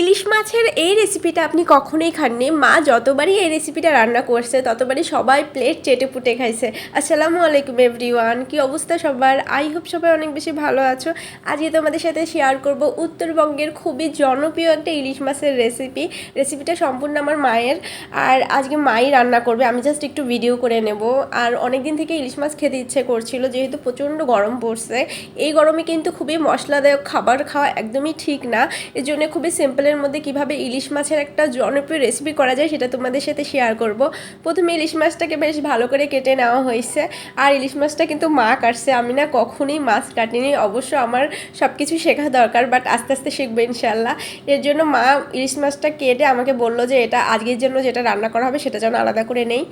ইলিশ মাছের এই রেসিপিটা আপনি কখনোই খাননি। মা যতবারই এই রেসিপিটা রান্না করছে, ততবারই সবাই প্লেট চেটে পুটে খাইছে। আসসালামু আলাইকুম এভরিওয়ান কি অবস্থা সবার? আই হোপ সবাই অনেক বেশি ভালো আছো। আজকে তোমাদের সাথে শেয়ার করব উত্তরবঙ্গের খুবই জনপ্রিয় একটা ইলিশ মাছের রেসিপি রেসিপিটা সম্পূর্ণ আমার মায়ের। আর আজকে মাই রান্না করবে, আমি জাস্ট একটু ভিডিও করে নেব। আর অনেক দিন থেকে ইলিশ মাছ খেতে ইচ্ছে করছিল, যেহেতু প্রচণ্ড গরম পড়ছে। এই গরমে কিন্তু খুবই মশলাদায়ক খাবার খাওয়া একদমই ঠিক না। এর জন্য খুবই সিম্পলের মধ্যে কীভাবে ইলিশ মাছের একটা জনপ্রিয় রেসিপি করা যায় সেটা তোমাদের সাথে শেয়ার করব। প্রথমে ইলিশ মাছটাকে বেশ ভালো করে কেটে নেওয়া হয়েছে। আর ইলিশ মাছটা কিন্তু মা কাটছে, আমি না কখনোই মাছ কাটিনি। অবশ্য আমার সব কিছু শেখা দরকার বাট আস্তে আস্তে শিখব ইনশাল্লাহ এর জন্য মা ইলিশ মাছটা কেটে আমাকে বলল যে এটা আজকের জন্য যেটা রান্না করা হবে সেটা যেন আলাদা করে নেই।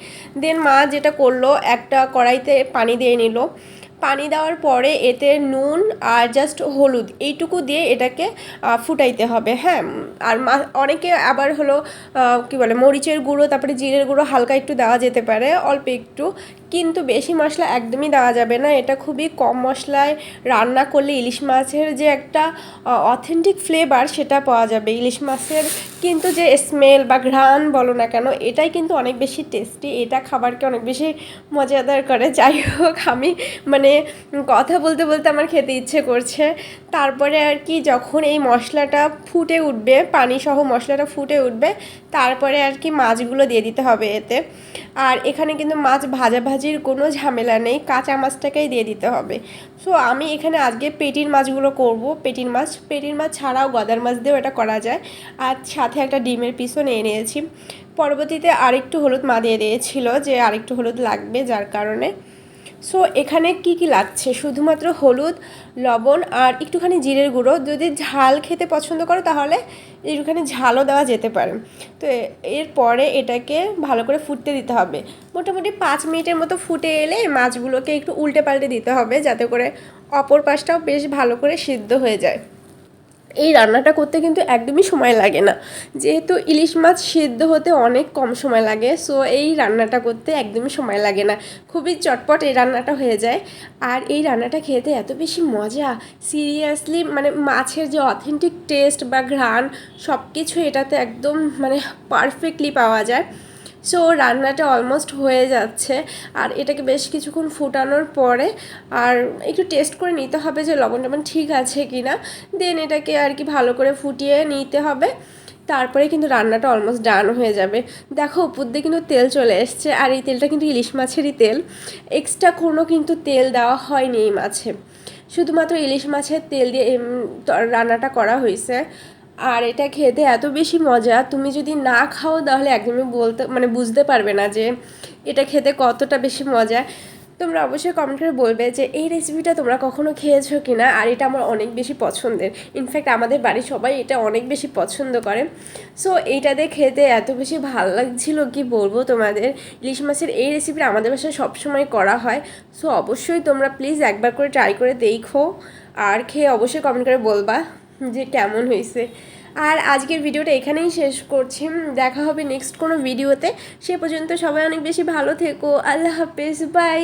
দেন মা যেটা করল, একটা কড়াইতে পানি দিয়ে নিল। পানি দেওয়ার পরে এতে নুন আর জাস্ট হলুদ এইটুকু দিয়ে এটাকে ফুটাইতে হবে হ্যাঁ? আর অনেকে আবার হলো কি বলে, মরিচের গুঁড়ো, তারপরে জিরের গুঁড়ো হালকা একটু দেওয়া যেতে পারে, অল্প একটু কিন্তু বেশি মশলা একদমই দেওয়া যাবে না। এটা খুবই কম মশলায় রান্না করলে ইলিশ মাছের যে একটা অথেন্টিক ফ্লেভার সেটা পাওয়া যাবে। ইলিশ মাছের কিন্তু যে স্মেল বা ঘ্রাণ বলো না কেন, এটাই কিন্তু অনেক বেশি টেস্টি এটা খাবারকে অনেক বেশি মজাদার করে। যাই হোক, আমি মানে কথা বলতে বলতে আমার খেতে ইচ্ছে করছে। তারপরে আর কি, যখন এই মশলাটা ফুটে উঠবে পানি সহ মশলাটা ফুটে উঠবে, তারপরে আর কি মাছগুলো দিয়ে দিতে হবে এতে। আর এখানে কিন্তু মাছ ভাজাভাজির কোনো ঝামেলা নেই, কাঁচা মাছটাকেই দিয়ে দিতে হবে। সো আমি এখানে আজকে পেটির মাছগুলো করব, পেটির মাছ। পেটির মাছ ছাড়াও গদার মাছ দিয়েও এটা করা যায়। আর সাথে একটা ডিমের পিসও নিয়ে নিয়েছি। পরবর্তীতে আরেকটু হলুদ মা দিয়ে দিয়েছিল যে আরেকটু হলুদ লাগবে যার কারণে। সো এখানে কি কি লাগছে? শুধুমাত্র হলুদ, লবণ আর একটুখানি জিরের গুঁড়ো। যদি ঝাল খেতে পছন্দ করো, তাহলে একটুখানি ঝালও দেওয়া যেতে পারে। তো এরপরে এটাকে ভালো করে ফুটতে দিতে হবে। মোটামুটি পাঁচ মিনিটের মতো ফুটে এলে মাছগুলোকে একটু উল্টে পাল্টে দিতে হবে, যাতে করে অপর পাশটাও বেশ ভালো করে সিদ্ধ হয়ে যায়। এই রান্নাটা করতে কিন্তু একদমই সময় লাগে না। যেহেতু ইলিশ মাছ সিদ্ধ হতে অনেক কম সময় লাগে সো এই রান্নাটা করতে একদমই সময় লাগে না। খুবই চটপট এই রান্নাটা হয়ে যায়। আর এই রান্নাটা খেতে এত বেশি মজা সিরিয়াসলি মানে মাছের যে অথেন্টিক টেস্ট বা ঘ্রাণ সব কিছু এটাতে একদম মানে পারফেক্টলি পাওয়া যায়। সো রান্নাটা অলমোস্ট হয়ে যাচ্ছে। আর এটাকে বেশ কিছুক্ষণ ফুটানোর পরে আর একটু টেস্ট করে নিতে হবে যে লবণ টবণ ঠিক আছে কি না দেন এটাকে আর কি ভালো করে ফুটিয়ে নিতে হবে। তারপরে কিন্তু রান্নাটা অলমোস্ট ডান হয়ে যাবে। দেখো, উপর দিয়ে কিন্তু তেল চলে এসছে। আর এই তেলটা কিন্তু ইলিশ মাছেরই তেল। এক্সট্রা কোনো কিন্তু তেল দেওয়া হয়নি এই মাছে। শুধুমাত্র ইলিশ মাছের তেল দিয়ে রান্নাটা করা হয়েছে। আর এটা খেতে এত বেশি মজা, তুমি যদি না খাও তাহলে একদমই বলতে মানে বুঝতে পারবে না যে এটা খেতে কতটা বেশি মজা। তোমরা অবশ্যই কমেন্ট করে বলবে যে এই রেসিপিটা তোমরা কখনো খেয়েছো কি না আর এটা আমার অনেক বেশি পছন্দের। ইনফ্যাক্ট আমাদের বাড়ির সবাই এটা অনেক বেশি পছন্দ করে। সো এইটাতে খেতে এত বেশি ভালো লাগছিল কি বলব তোমাদের? ইলিশ মাছের এই রেসিপিটা আমাদের বাসায় সবসময় করা হয়। সো অবশ্যই তোমরা প্লিজ একবার করে ট্রাই করে দেখো। আর খেয়ে অবশ্যই কমেন্ট করে বলবা। যে কেমন হয়েছে। আর আজকের ভিডিওটা এখানেই শেষ করছি। দেখা হবে নেক্সট কোনো ভিডিওতে সে পর্যন্ত সবাই অনেক বেশি ভালো থেকো। আল্লাহ হাফেজ। বাই